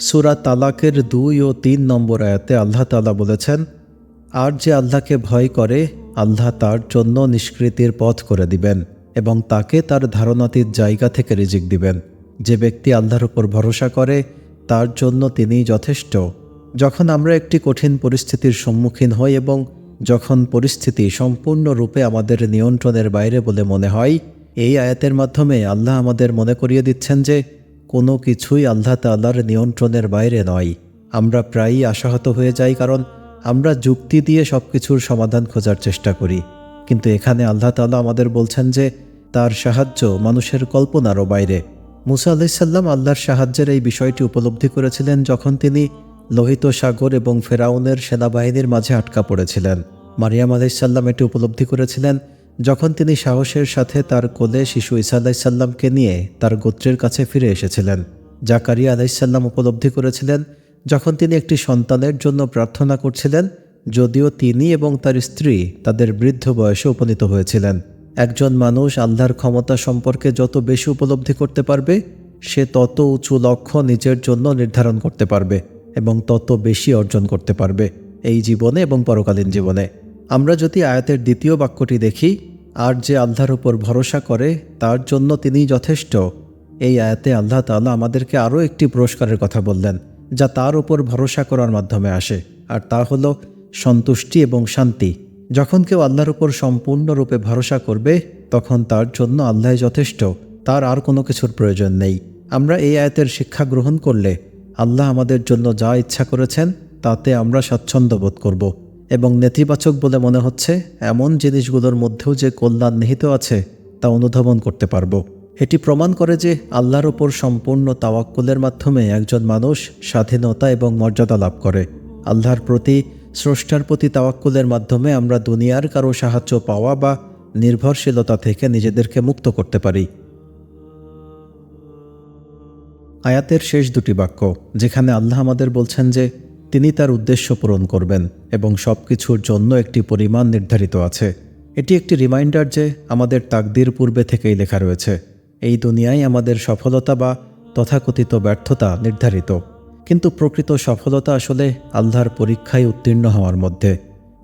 সুরা তালাকের দুই ও তিন নম্বর আয়াতে আল্লাহ তালা বলেছেন, আর যে আল্লাহকে ভয় করে, আল্লাহ তার জন্য নিষ্কৃতির পথ করে দিবেন এবং তাকে তার ধারণাতীত জায়গা থেকে রিজিক দিবেন। যে ব্যক্তি আল্লাহর উপর ভরসা করে, তার জন্য তিনি যথেষ্ট। যখন আমরা একটি কঠিন পরিস্থিতির সম্মুখীন হই এবং যখন পরিস্থিতি সম্পূর্ণরূপে আমাদের নিয়ন্ত্রণের বাইরে বলে মনে হয়, এই আয়াতের মাধ্যমে আল্লাহ আমাদের মনে করিয়ে দিচ্ছেন যে কোনো কিছুই আল্লাহ তাল্লাহর নিয়ন্ত্রণের বাইরে নয়। আমরা প্রায়ই আশাহত হয়ে যাই কারণ আমরা যুক্তি দিয়ে সব কিছুর সমাধান খোঁজার চেষ্টা করি। কিন্তু এখানে আল্লাহ তাল্লাহ আমাদের বলছেন যে, তার সাহায্য মানুষের কল্পনারও বাইরে। মুসা আলাইসাল্লাম আল্লাহর সাহায্যের এই বিষয়টি উপলব্ধি করেছিলেন যখন তিনি লোহিত সাগর এবং ফেরাউনের সেনাবাহিনীর মাঝে আটকা পড়েছিলেন। মারিয়াম আলাইসাল্লাম এটি উপলব্ধি করেছিলেন যখন তিনি সাহসের সাথে তার কোলে শিশু ইসা আলাইসাল্লামকে নিয়ে তার গোত্রের কাছে ফিরে এসেছিলেন, জাকারিয়া আলাইসাল্লাম উপলব্ধি করেছিলেন, যখন তিনি একটি সন্তানের জন্য প্রার্থনা করছিলেন, যদিও তিনি এবং তার স্ত্রী তাদের বৃদ্ধ বয়সে উপনীত হয়েছিলেন। একজন মানুষ আল্লাহর ক্ষমতা সম্পর্কে যত বেশি উপলব্ধি করতে পারবে, সে তত উঁচু লক্ষ্য নিজের জন্য নির্ধারণ করতে পারবে এবং তত বেশি অর্জন করতে পারবে এই জীবনে এবং পরকালীন জীবনে। আমরা যদি আয়াতের দ্বিতীয় বাক্যটি দেখি, আর যে আল্লাহর উপর ভরসা করে, তার জন্য তিনি যথেষ্ট। এই আয়াতে আল্লাহ তালা আমাদেরকে আরও একটি পুরস্কারের কথা বললেন, যা তার উপর ভরসা করার মাধ্যমে আসে, আর তা হল সন্তুষ্টি এবং শান্তি। যখন কেউ আল্লাহর উপর সম্পূর্ণরূপে ভরসা করবে, তখন তার জন্য আল্লাহ যথেষ্ট, তার আর কোনো কিছুর প্রয়োজন নেই। আমরা এই আয়াতের শিক্ষা গ্রহণ করলে, আল্লাহ আমাদের জন্য যা ইচ্ছা করেছেন, তাতে আমরা স্বাচ্ছন্দ্য বোধ করব। এবং নেতিবাচক বলে মনে হচ্ছে, এমন জিনিসগুলোর মধ্যেও যে কল্যাণ নিহিত আছে, তা অনুধাবন করতে পারব। এটি প্রমাণ করে যে আল্লাহর ওপর সম্পূর্ণ তাওয়াক্কুলের মাধ্যমে একজন মানুষ স্বাধীনতা এবং মর্যাদা লাভ করে। আল্লাহর প্রতি, স্রষ্টার প্রতি তাওয়াক্কুলের মাধ্যমে আমরা দুনিয়ার কারও সাহায্য পাওয়া বা নির্ভরশীলতা থেকে নিজেদেরকে মুক্ত করতে পারি। আয়াতের শেষ দুটি বাক্য, যেখানে আল্লাহ আমাদের বলছেন যে তিনি তার উদ্দেশ্য পূরণ করবেন এবং সব কিছুর জন্য একটি পরিমাণ নির্ধারিত আছে। এটি একটি রিমাইন্ডার যে আমাদের তাকদির পূর্বে থেকেই লেখা রয়েছে। এই দুনিয়ায় আমাদের সফলতা বা তথাকথিত ব্যর্থতা নির্ধারিত। কিন্তু প্রকৃত সফলতা আসলে আল্লাহর পরীক্ষায় উত্তীর্ণ হওয়ার মধ্যে।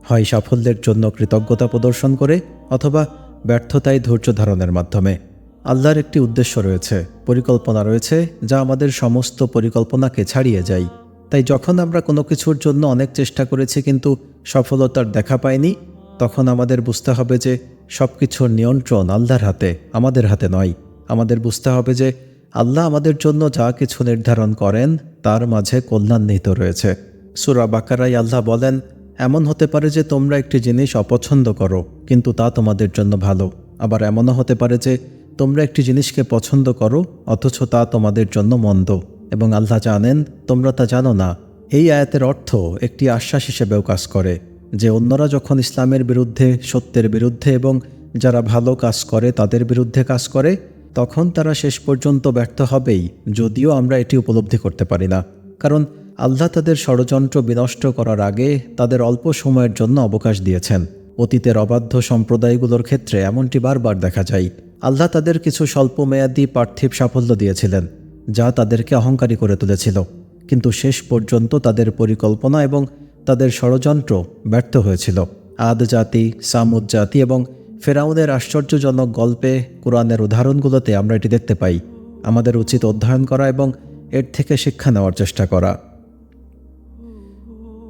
হয় সাফল্যের জন্য কৃতজ্ঞতা প্রদর্শন করে অথবা ব্যর্থতায় ধৈর্য ধারণের মাধ্যমে। আল্লাহর একটি উদ্দেশ্য রয়েছে, পরিকল্পনা রয়েছে যা আমাদের সমস্ত পরিকল্পনাকে ছাড়িয়ে যায়। তাই যখন আমরা কোনো কিছুর জন্য অনেক চেষ্টা করেছি কিন্তু সফলতার দেখা পাইনি, তখন আমাদের বুঝতে হবে যে সব কিছুর নিয়ন্ত্রণ আল্লাহর হাতে, আমাদের হাতে নয়। আমাদের বুঝতে হবে যে আল্লাহ আমাদের জন্য যা কিছু নির্ধারণ করেন, তার মাঝে কল্যাণ নিহিত রয়েছে। সুরা বাকারাই আল্লাহ বলেন, এমন হতে পারে যে তোমরা একটি জিনিস অপছন্দ করো, কিন্তু তা তোমাদের জন্য ভালো। আবার এমনও হতে পারে যে তোমরা একটি জিনিসকে পছন্দ করো, অথচ তা তোমাদের জন্য মন্দ। এবং আল্লাহ জানেন, তোমরা তা জানো না। এই আয়াতের অর্থ একটি আশ্বাস হিসেবেও কাজ করে যে অন্যরা যখন ইসলামের বিরুদ্ধে, সত্যের বিরুদ্ধে এবং যারা ভালো কাজ করে তাদের বিরুদ্ধে কাজ করে, তখন তারা শেষ পর্যন্ত ব্যর্থ হবেই, যদিও আমরা এটি উপলব্ধি করতে পারি না। কারণ আল্লাহ তাদের ষড়যন্ত্র বিনষ্ট করার আগে তাদের অল্প সময়ের জন্য অবকাশ দিয়েছেন। অতীতের অবাধ্য সম্প্রদায়গুলোর ক্ষেত্রে এমনটি বারবার দেখা যায়। আল্লাহ তাদের কিছু স্বল্পমেয়াদী পার্থিব সাফল্য দিয়েছিলেন। যা তাদেরকে অহংকারী করে তুলেছিল। কিন্তু শেষ পর্যন্ত তাদের পরিকল্পনা এবং তাদের ষড়যন্ত্র ব্যর্থ হয়েছিল। আদ জাতি, সামুদ জাতি এবং ফেরাউনের আশ্চর্যজনক গল্পে কোরআনের উদাহরণগুলোতে আমরা এটি দেখতে পাই। আমাদের উচিত অধ্যয়ন করা এবং এর থেকে শিক্ষা নেওয়ার চেষ্টা করা।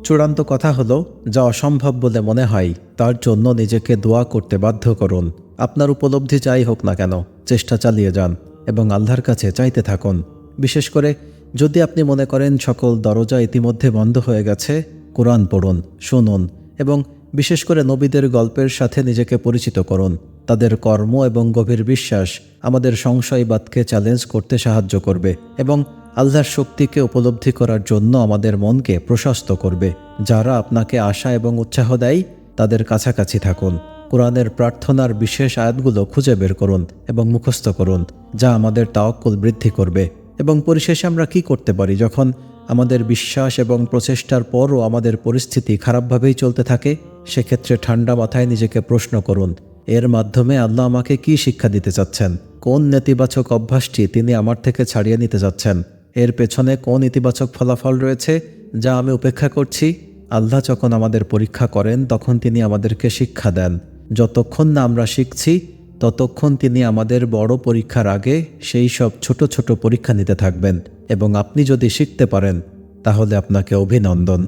চূড়ান্ত কথা হলো, যা অসম্ভব বলে মনে হয়, তার জন্য নিজেকে দোয়া করতে বাধ্য করুন। আপনার উপলব্ধি যাই হোক না কেন, চেষ্টা চালিয়ে যান। এবং আল্লাহর কাছে চাইতে থাকুন। বিশেষ করে যদি আপনি মনে করেন সকল দরজা ইতিমধ্যে বন্ধ হয়ে গেছে, কোরআন পড়ুন, শুনুন এবং বিশেষ করে নবীদের গল্পের সাথে নিজেকে পরিচিত করুন। তাদের কর্ম এবং গভীর বিশ্বাস আমাদের সংশয়বাদকে চ্যালেঞ্জ করতে সাহায্য করবে এবং আল্লাহর শক্তিকে উপলব্ধি করার জন্য আমাদের মনকে প্রশস্ত করবে। যারা আপনাকে আশা এবং উৎসাহ দেয়, তাদের কাছাকাছি থাকুন। কোরআনের প্রার্থনার বিশেষ আয়াতগুলো খুঁজে বের করুন এবং মুখস্থ করুন, যা আমাদের তাওয়াক্কুল বৃদ্ধি করবে। এবং পরিশেষে আমরা কি করতে পারি যখন আমাদের বিশ্বাস এবং প্রচেষ্টার পরও আমাদের পরিস্থিতি খারাপভাবেই চলতে থাকে? সেক্ষেত্রে ঠান্ডা মাথায় নিজেকে প্রশ্ন করুন, এর মাধ্যমে আল্লাহ আমাকে কি শিক্ষা দিতে চাচ্ছেন? কোন নেতিবাচক অভ্যাসটি তিনি আমার থেকে ছাড়িয়ে নিতে যাচ্ছেন এর পেছনে কোন ইতিবাচক ফলাফল রয়েছে, যা আমি উপেক্ষা করছি? আল্লাহ যখন আমাদের পরীক্ষা করেন, তখন তিনি আমাদেরকে শিক্ষা দেন। যতক্ষণ না আমরা শিখছি, ততক্ষণ তিনি আমাদের বড় পরীক্ষার আগে সেই সব ছোট ছোট পরীক্ষা নিতে থাকবেন এবং আপনি যদি শিখতে পারেন, তাহলে আপনাকে অভিনন্দন।